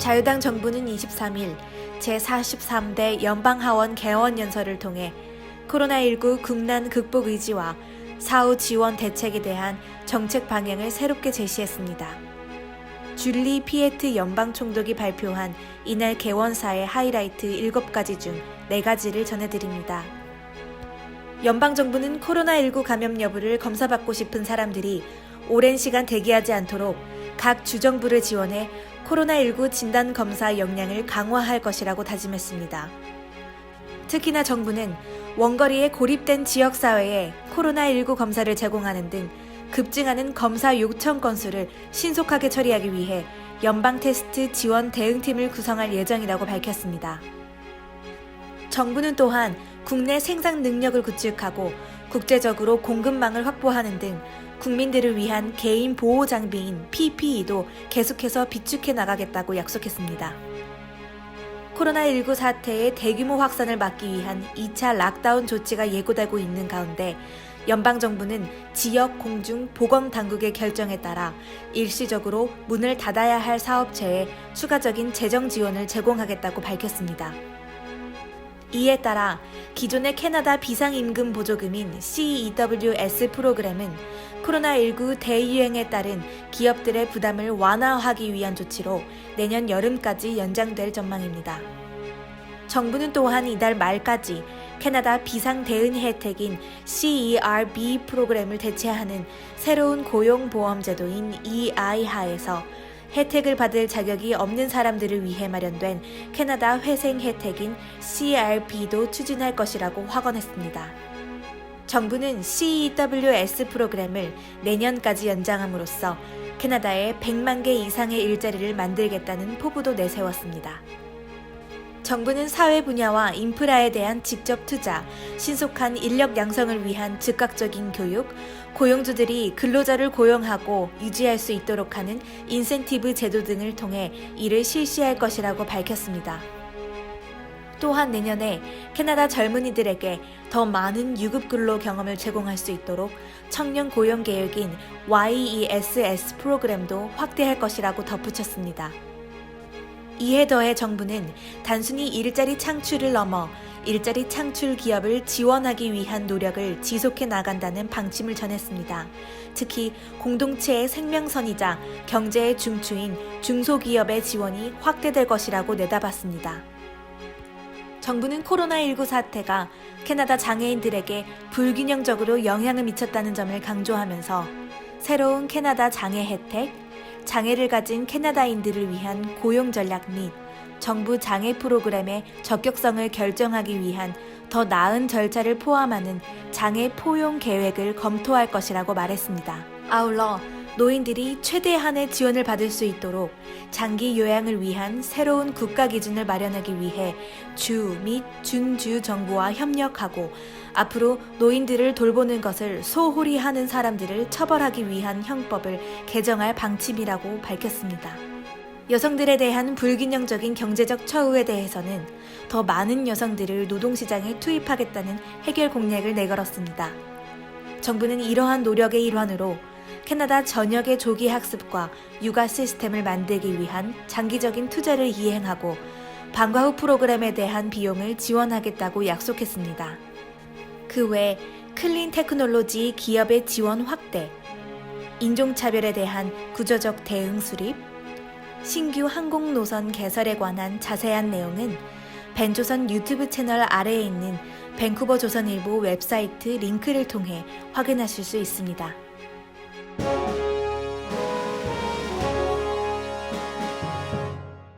자유당 정부는 23일 제43대 연방하원 개원 연설을 통해 코로나19 국난 극복 의지와 사후 지원 대책에 대한 정책 방향을 새롭게 제시했습니다. 줄리 피에트 연방 총독이 발표한 이날 개원사의 하이라이트 7가지 중 4가지를 전해드립니다. 연방 정부는 코로나19 감염 여부를 검사받고 싶은 사람들이 오랜 시간 대기하지 않도록 각 주정부를 지원해 코로나19 진단 검사 역량을 강화할 것이라고 다짐했습니다. 특히나 정부는 원거리에 고립된 지역 사회에 코로나19 검사를 제공하는 등 급증하는 검사 요청 건수를 신속하게 처리하기 위해 연방 테스트 지원 대응팀을 구성할 예정이라고 밝혔습니다. 정부는 또한 국내 생산 능력을 구축하고 국제적으로 공급망을 확보하는 등 국민들을 위한 개인 보호 장비인 PPE도 계속해서 비축해 나가겠다고 약속했습니다. 코로나19 사태의 대규모 확산을 막기 위한 2차 락다운 조치가 예고되고 있는 가운데 연방정부는 지역 공중 보건 당국의 결정에 따라 일시적으로 문을 닫아야 할 사업체에 추가적인 재정 지원을 제공하겠다고 밝혔습니다. 이에 따라 기존의 캐나다 비상임금 보조금인 CEWS 프로그램은 코로나19 대유행에 따른 기업들의 부담을 완화하기 위한 조치로 내년 여름까지 연장될 전망입니다. 정부는 또한 이달 말까지 캐나다 비상 대응 혜택인 CERB 프로그램을 대체하는 새로운 고용보험 제도인 EI 하에서 혜택을 받을 자격이 없는 사람들을 위해 마련된 캐나다 회생 혜택인 CRB도 추진할 것이라고 확언했습니다. 정부는 CEWS 프로그램을 내년까지 연장함으로써 캐나다에 100만 개 이상의 일자리를 만들겠다는 포부도 내세웠습니다. 정부는 사회 분야와 인프라에 대한 직접 투자, 신속한 인력 양성을 위한 즉각적인 교육, 고용주들이 근로자를 고용하고 유지할 수 있도록 하는 인센티브 제도 등을 통해 이를 실시할 것이라고 밝혔습니다. 또한 내년에 캐나다 젊은이들에게 더 많은 유급 근로 경험을 제공할 수 있도록 청년 고용 계획인 YESS 프로그램도 확대할 것이라고 덧붙였습니다. 이에 더해 정부는 단순히 일자리 창출을 넘어 일자리 창출 기업을 지원하기 위한 노력을 지속해 나간다는 방침을 전했습니다. 특히 공동체의 생명선이자 경제의 중추인 중소기업의 지원이 확대될 것이라고 내다봤습니다. 정부는 코로나19 사태가 캐나다 장애인들에게 불균형적으로 영향을 미쳤다는 점을 강조하면서 새로운 캐나다 장애 혜택, 장애를 가진 캐나다인들을 위한 고용 전략 및 정부 장애 프로그램의 적격성을 결정하기 위한 더 나은 절차를 포함하는 장애 포용 계획을 검토할 것이라고 말했습니다. 아울러 노인들이 최대한의 지원을 받을 수 있도록 장기 요양을 위한 새로운 국가 기준을 마련하기 위해 주 및 준주 정부와 협력하고 앞으로 노인들을 돌보는 것을 소홀히 하는 사람들을 처벌하기 위한 형법을 개정할 방침이라고 밝혔습니다. 여성들에 대한 불균형적인 경제적 처우에 대해서는 더 많은 여성들을 노동시장에 투입하겠다는 해결 공약을 내걸었습니다. 정부는 이러한 노력의 일환으로 캐나다 전역의 조기 학습과 육아 시스템을 만들기 위한 장기적인 투자를 이행하고 방과 후 프로그램에 대한 비용을 지원하겠다고 약속했습니다. 그 외 클린 테크놀로지 기업의 지원 확대, 인종차별에 대한 구조적 대응 수립, 신규 항공 노선 개설에 관한 자세한 내용은 벤조선 유튜브 채널 아래에 있는 밴쿠버 조선일보 웹사이트 링크를 통해 확인하실 수 있습니다. Bye.